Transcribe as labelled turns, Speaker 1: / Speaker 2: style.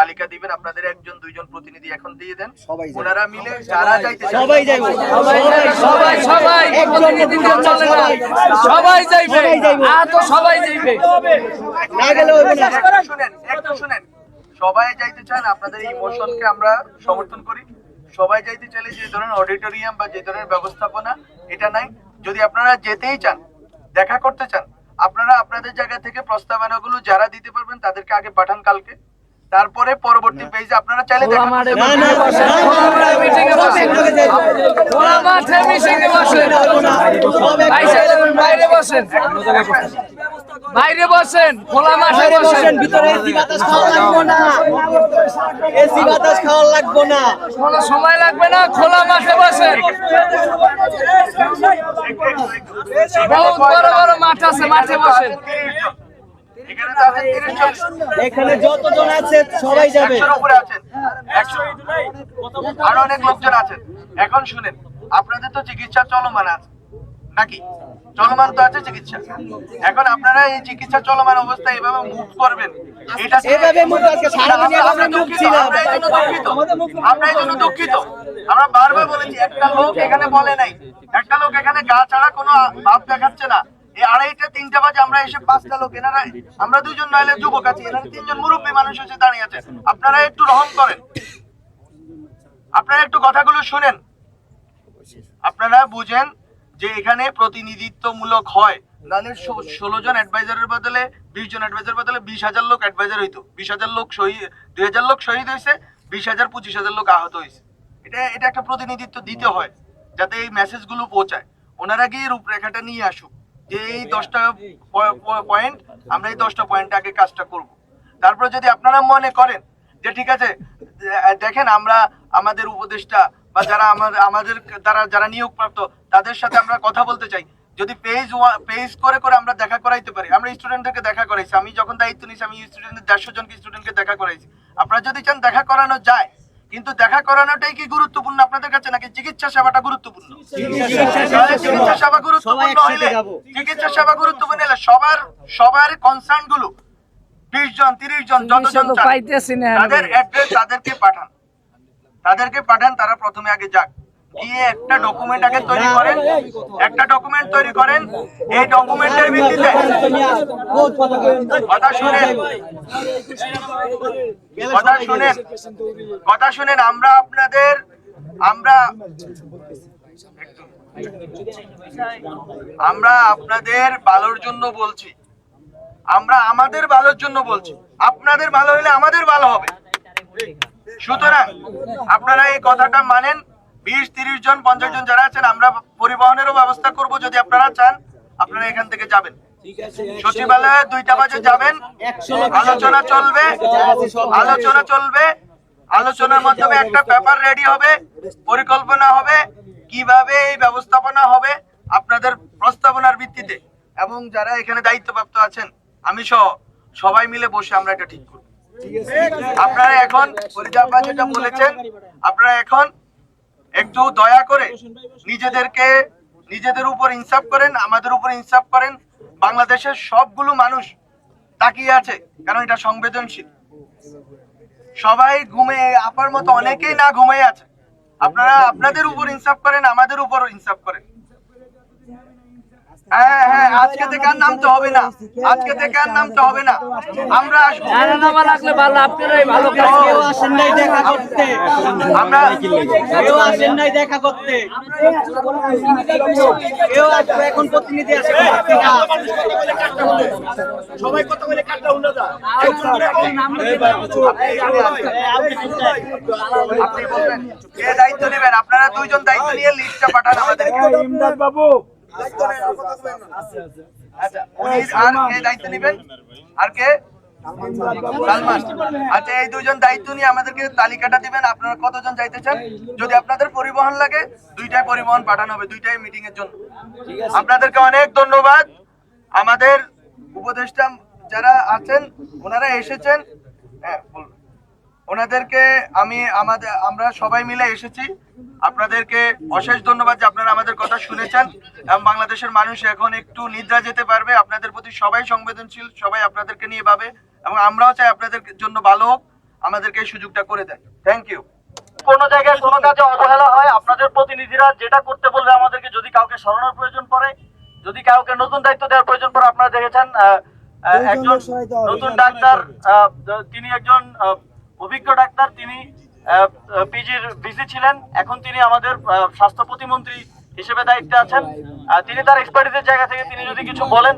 Speaker 1: তালিকা দিবেন আপনাদের একজন দুইজন প্রতিনিধি এখন দিয়ে দেন।
Speaker 2: সবাই
Speaker 1: ওনারা মিলে যারা যাইতে
Speaker 2: সবাই যাইব
Speaker 3: সবাই সবাই প্রতিনিধি দিয়ে চলে না। সবাই যাইবে। আর তো সবাই যাইবে।
Speaker 2: না গেলে হইব না।
Speaker 1: শুনেন একটু শুনেন। সবাই যাইতে চান আপনাদের এই মোশনকে আমরা সমর্থন করি। সবাই যাইতে চাইলে যে ধরনের অডিটোরিয়াম বা যে ধরনের ব্যবস্থাপনা এটা নাই। যদি আপনারা যেতেই চান দেখা করতে চান আপনারা আপনাদের জায়গা থেকে প্রস্তাবনাগুলো যারা দিতে পারবেন তাদেরকে আগে পাঠান কালকে। তারপরে পরবর্তী পেজে আপনারা চাইলে
Speaker 3: বাইরে বসেন বাইরে বসেন খোলা মাঠে বসেন
Speaker 2: বসেন ভিতরে এসি বাতাস খাওয়া লাগবো না এসি বাতাস খাওয়া লাগবো না
Speaker 3: কোনো সময় লাগবে না খোলা মাঠে বসেন বহুত বড় বড় মাঠ আছে মাঠে বসেন
Speaker 1: এখানে তো আছেন 30 জন।
Speaker 2: এখানে যতজন আছে সবাই যাবে।
Speaker 1: আরও অনেক লোকজন আছেন। এখন শুনেন আপনাদের তো চিকিৎসা চলমান আছে। নাকি? চলমান তো আছে চিকিৎসা। এখন আপনারা এই চিকিৎসা চলমান অবস্থায় এভাবে মুভ করবেন এটা
Speaker 2: এভাবে move আজকে সারাদিনই
Speaker 1: আমরা
Speaker 2: আমরা ছিলাম।
Speaker 1: আমরা এই জন্য দুঃখিত। আমরা এই জন্য দুঃখিত। আমরা বারবার বলেছি একটা লোক এখানে বলে নাই। একটা লোক এখানে গা ছাড়া কোনো ভাব দেখাচ্ছে না। এই আড়াইটা, তিনটা বাজে আমরা এসে পাঁচটা লোক, এনারা আমরা দুজন নইলে যুবক আছি, এনারা তিনজন মুরব্বী মানুষ এসে দাঁড়িয়ে আছে। আপনারা একটু রহম করেন। আপনারা একটু কথাগুলো শুনেন। আপনারা বুঝেন যে এখানে প্রতিনিধিত্বমূলক হয়। নাহলে ষোলো জন অ্যাডভাইজারের বদলে, বিশ জন অ্যাডভাইজার বদলে বিশ হাজার লোক অ্যাডভাইজার হইতো। বিশ হাজার লোক শহীদ দুই হাজার লোক শহীদ হয়েছে, বিশ হাজার, পঁচিশ হাজার লোক আহত হয়েছে। এটা এটা একটা প্রতিনিধিত্ব দিতে হয়, যাতে এই মেসেজগুলো পৌঁছায়। ওনারা গিয়ে রূপরেখাটা নিয়ে আসুক। যে এই দশটা পয়েন্ট আমরা এই দশটা পয়েন্টে আগে কাজটা করব। তারপর যদি আপনারা মনে করেন যে ঠিক আছে দেখেন আমরা আমাদের উপদেষ্টা বা যারা আমাদের আমাদের দ্বারা যারা নিয়োগপ্রাপ্ত, তাদের সাথে আমরা কথা বলতে চাই। যদি পেজ পেজ করে করে আমরা দেখা করাইতে পারি, আমরা স্টুডেন্টদেরকে দেখা করাইছি, আমি যখন দায়িত্ব নিয়েছি, আমি স্টুডেন্টদের দেড়শো জনকে স্টুডেন্টকে দেখা করাইছি। আপনারা যদি চান দেখা করানো যায় কিন্তু দেখা করানোটাই কি গুরুত্বপূর্ণ আপনাদের কাছে নাকি চিকিৎসা সেবাটা গুরুত্বপূর্ণ? চিকিৎসা সেবা। গুরুত্বপূর্ণ
Speaker 2: হলে
Speaker 1: হইলে চিকিৎসা সেবা গুরুত্বপূর্ণ হলে সবার সবার কনসার্নগুলো বিশ জন তিরিশ জন যতজন
Speaker 3: না
Speaker 1: তাদের অ্যাড্রেস তাদেরকে পাঠান। তাদেরকে পাঠান তারা প্রথমে আগে যাক। গিয়ে একটা ডকুমেন্ট আগে তৈরি করেন। একটা ডকুমেন্ট তৈরি করেন। এই ডকুমেন্টের ভিত্তিতে কথা শুনেন। কথা শুনেন। কথা শুনেন, আমরা আপনাদের, আমরা আমরা আপনাদের ভালোর জন্য বলছি। আমরা আমাদের ভালোর জন্য বলছি। আপনাদের ভালো হলে আমাদের ভালো হবে। সুতরাং আপনারা এই কথাটা মানেন। বিশ তিরিশ জন পঞ্চাশ জন যারা আছেন আমরা পরিবহনেরও ব্যবস্থা করব যদি আপনারা চান। আপনারা এখান থেকে যাবেন। সচিবালয়ে দুইটা বাজে যাবেন। আলোচনা চলবে। আলোচনা চলবে। আলোচনার মাধ্যমে একটা পেপার রেডি হবে। পরিকল্পনা হবে। কীভাবে এই ব্যবস্থাপনা হবে আপনাদের প্রস্তাবনার ভিত্তিতে। এবং যারা এখানে দায়িত্বপ্রাপ্ত আছেন আমি সহ সবাই মিলে বসে আমরা এটা ঠিক করব। আপনারা এখন যেটা বলেছেন আপনারা এখন একটু দয়া করে নিজেদেরকে, নিজেদের উপর ইনসাফ করেন, আমাদের উপর ইনসাফ করেন। বাংলাদেশের সবগুলো মানুষ তাকিয়ে আছে কারণ এটা সংবেদনশীল? সবাই ঘুমে, আপার মতো অনেকেই না ঘুমাই আছে। আপনারা, আপনাদের উপর ইনসাফ করেন, আমাদের উপর ইনসাফ করেন। হ্যাঁ হ্যাঁ আজকে থেকে আর নামতে হবে না আজকে থেকে আর নামতে হবে না আমরা
Speaker 3: নামা লাগলে ভালো আপনারাই ভালো কাজ
Speaker 2: কেউ
Speaker 3: করেন।
Speaker 2: আসেন নাই দেখা করতে
Speaker 1: আমরা
Speaker 2: কেউ আসেন নাই দেখা করতে কেউ এখন প্রতিনিধি আসে
Speaker 4: সবাই কথা বলে কাটটা উন্নত
Speaker 1: আপনি বলবেন কে দায়িত্ব নেবেন আপনারা দুইজন দায়িত্ব নিয়ে লিস্টটা পাঠান আমাদেরকে
Speaker 4: ইমদাদ বাবু
Speaker 1: এই দায়িত্ব নিয়ে আমাদেরকে তালিকাটা দিবেন আপনারা কতজন চান যদি আপনাদের পরিবহন লাগে দুইটাই পরিবহন পাঠানো হবে দুইটাই জন্য আপনাদেরকে অনেক ধন্যবাদ। আমাদের উপদেষ্টা যারা আছেন, ওনারা এসেছেন। হ্যাঁ ওনাদেরকে আমি আমাদের আমরা সবাই মিলে এসেছি। আপনাদেরকে অশেষ ধন্যবাদ যে আপনারা আমাদের কথা শুনেছেন এবং বাংলাদেশের মানুষ এখন একটু নিদ্রা যেতে পারবে। আপনাদের প্রতি সবাই সংবেদনশীল সবাই আপনাদেরকে নিয়ে ভাবে এবং আমরাও চাই আপনাদের জন্য ভালো হোক। আমাদেরকে এই সুযোগটা করে দেন। থ্যাংক ইউ
Speaker 5: কোনো জায়গায় কোনো কাজে অবহেলা হয় আপনাদের প্রতিনিধিরা যেটা করতে বলবে আমাদেরকে যদি কাউকে সরানোর প্রয়োজন পড়ে যদি কাউকে নতুন দায়িত্ব দেওয়ার প্রয়োজন পড়ে আপনারা দেখেছেন একজন নতুন ডাক্তার আহ, তিনি একজন আহ, অভিজ্ঞ ডাক্তার তিনি পিজির ভিসি ছিলেন। এখন তিনি আমাদের স্বাস্থ্য প্রতিমন্ত্রী হিসেবে দায়িত্বে আছেন। তিনি তার এক্সপার্টিসের জায়গা থেকে তিনি যদি কিছু বলেন